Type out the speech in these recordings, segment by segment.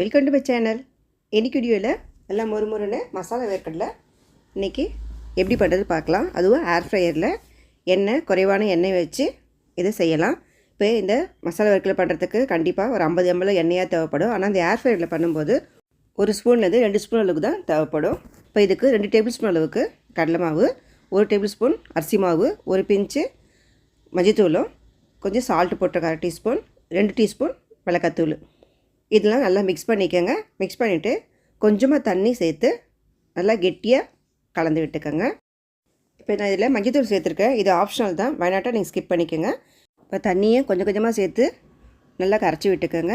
Welcome to my channel இன்னைக்கு வீடியோவில் நல்லா மொறுமொறுன்னு மசாலா வேர்க்கடலை இன்றைக்கி எப்படி பண்ணுறது பார்க்கலாம். அதுவும் ஏர் ஃப்ரையரில் எண்ணெய் குறைவான எண்ணெய் வச்சு இதை செய்யலாம். இப்போ இந்த மசாலா வேர்க்கடலை பண்ணுறதுக்கு கண்டிப்பாக ஒரு ஐம்பது எம்எல் எண்ணெயாக தேவைப்படும். ஆனால் இந்த ஏர் ஃப்ரையரில் பண்ணும்போது ஒரு ஸ்பூன்லேருந்து ரெண்டு ஸ்பூன் அளவுக்கு தான் தேவைப்படும். இப்போ இதுக்கு ரெண்டு டேபிள் ஸ்பூன் அளவுக்கு கடலை மாவு ஒரு டேபிள் ஸ்பூன் அரிசி மாவு ஒரு பிஞ்சு மஞ்சத்தூளும் கொஞ்சம் சால்ட்டு போட்ட அரை டீஸ்பூன் ரெண்டு டீஸ்பூன் மிளகாத்தூள். இதெல்லாம் நல்லா மிக்ஸ் பண்ணிக்கோங்க. மிக்ஸ் பண்ணிவிட்டு கொஞ்சமாக தண்ணி சேர்த்து நல்லா கெட்டியாக கலந்து விட்டுக்கோங்க. இப்போ நான் இதில் மஞ்சத்தூள் சேர்த்துருக்கேன். இது ஆப்ஷனல் தான். வேணாட்டா நீங்கள் ஸ்கிப் பண்ணிக்கோங்க. இப்போ தண்ணியை கொஞ்சம் கொஞ்சமாக சேர்த்து நல்லா கரைச்சி விட்டுக்கோங்க.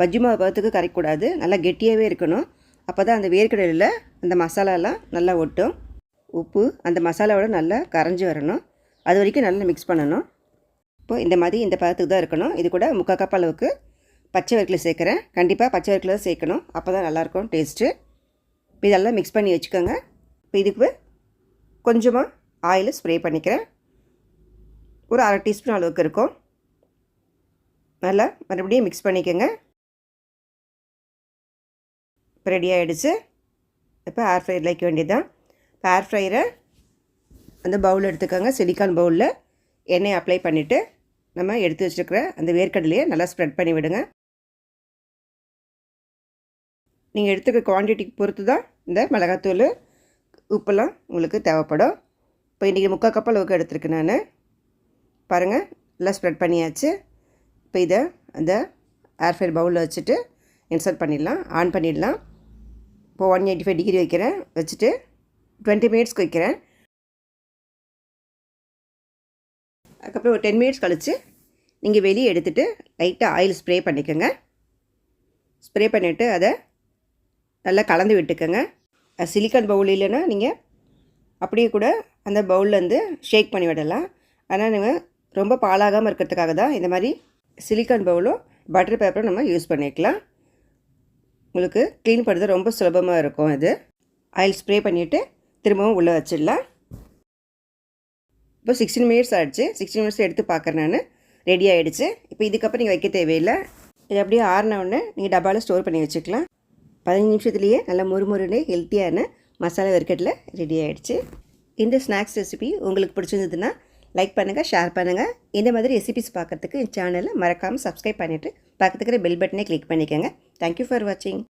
பஜ்ஜி மாவு பதத்துக்கு கரைக்கக்கூடாது. நல்லா கெட்டியாகவே இருக்கணும். அப்போ தான் அந்த வேர்க்கடலில் அந்த மசாலாலாம் நல்லா ஒட்டும். உப்பு அந்த மசாலாவோட நல்லா கரைஞ்சி வரணும். அது வரைக்கும் நல்லா மிக்ஸ் பண்ணணும். இப்போ இந்த மாதிரி இந்த பதத்துக்கு தான் இருக்கணும். இது கூட முக்கால் கப் அளவுக்கு பச்சை வேர்க்கலை சேர்க்குறேன். கண்டிப்பாக பச்சை வேர்க்கலை தான் சேர்க்கணும். அப்போ தான் நல்லாயிருக்கும் டேஸ்ட்டு. இப்போ இதெல்லாம் மிக்ஸ் பண்ணி வச்சுக்கோங்க. இப்போ இதுக்கு கொஞ்சமாக ஆயில் ஸ்ப்ரே பண்ணிக்கிறேன். ஒரு அரை டீஸ்பூன் அளவுக்கு இருக்கும். நல்லா மறுபடியும் மிக்ஸ் பண்ணிக்கோங்க. இப்போ ரெடி ஆகிடுச்சு இப்போ ஏர் ஃப்ரையர் வைக்க வேண்டியதுதான். இப்போ ஏர் ஃப்ரையரை அந்த பவுல் எடுத்துக்கோங்க. சிலிக்கான் பவுலில் எண்ணெய் அப்ளை பண்ணிவிட்டு நம்ம எடுத்து வச்சுருக்கிற அந்த வேர்க்கடலையை நல்லா ஸ்ப்ரெட் பண்ணி விடுங்க. நீங்கள் எடுத்துக்க குவான்டிட்டிக்கு பொறுத்து தான் இந்த மிளகாத்தூள் உப்பெல்லாம் உங்களுக்கு தேவைப்படும். இப்போ இன்றைக்கி முக்கால் கப் அளவுக்கு எடுத்துருக்கேன் நான். பாருங்கள் நல்லா ஸ்ப்ரெட் பண்ணியாச்சு. இப்போ இதை அந்த ஏர்ஃபயர் பவுலில் வச்சுட்டு இன்சர்ட் பண்ணிடலாம் ஆன் பண்ணிடலாம். இப்போ ஒன் எயிட்டி ஃபைவ் டிகிரி வைக்கிறேன் வச்சுட்டு டுவெண்ட்டி மினிட்ஸ்க்கு வைக்கிறேன். அதுக்கப்புறம் ஒரு டென் மினிட்ஸ் கழித்து நீங்கள் வெளியே எடுத்துகிட்டு லைட்டாக ஆயில் ஸ்ப்ரே பண்ணிக்கோங்க. ஸ்ப்ரே பண்ணிவிட்டு அதை நல்லா கலந்து விட்டுக்கோங்க. சிலிக்கான் பவுல் இல்லைன்னா நீங்கள் அப்படியே கூட அந்த பவுல்லேருந்து ஷேக் பண்ணி விடலாம். ஆனால் நீங்கள் ரொம்ப பாலாகாமல் இருக்கிறதுக்காக தான் இந்த மாதிரி சிலிக்கான் பவுலும் பட்டர் பேப்பரும் நம்ம யூஸ் பண்ணிக்கலாம். உங்களுக்கு க்ளீன் பண்ணுறது ரொம்ப சுலபமாக இருக்கும் இது ஆயில் ஸ்ப்ரே பண்ணிவிட்டு திரும்பவும் உள்ளே வச்சிடலாம். இப்போ சிக்ஸ்டீன் மினிட்ஸ் ஆகிடுச்சு சிக்ஸ்டீன் மினிட்ஸ் எடுத்து பார்க்குறேன் நான். ரெடி ஆகிடுச்சு இப்போ இதுக்கப்புறம் நீங்கள் வைக்க தேவையில்லை. இது அப்படியே ஆறின உடனே நீங்கள் டப்பாவில் ஸ்டோர் பண்ணி வச்சுக்கலாம். பதினஞ்சு நிமிஷத்துலேயே நல்லா முறுமுறுனே ஹெல்த்தியான மசாலா வெர்க்கெட்டில் ரெடி ஆகிடுச்சு இந்த ஸ்நாக்ஸ் ரெசிபி உங்களுக்கு பிடிச்சிருந்ததுன்னா லைக் பண்ணுங்கள் ஷேர் பண்ணுங்கள் இந்த மாதிரி ரெசிபிஸ் பார்க்குறதுக்கு சேனலை மறக்காமல் சப்ஸ்கிரைப் பண்ணிவிட்டு பக்கத்துக்கிற பெல் பட்டனை கிளிக் பண்ணிக்கோங்க. தேங்க்யூ ஃபார் வாட்சிங்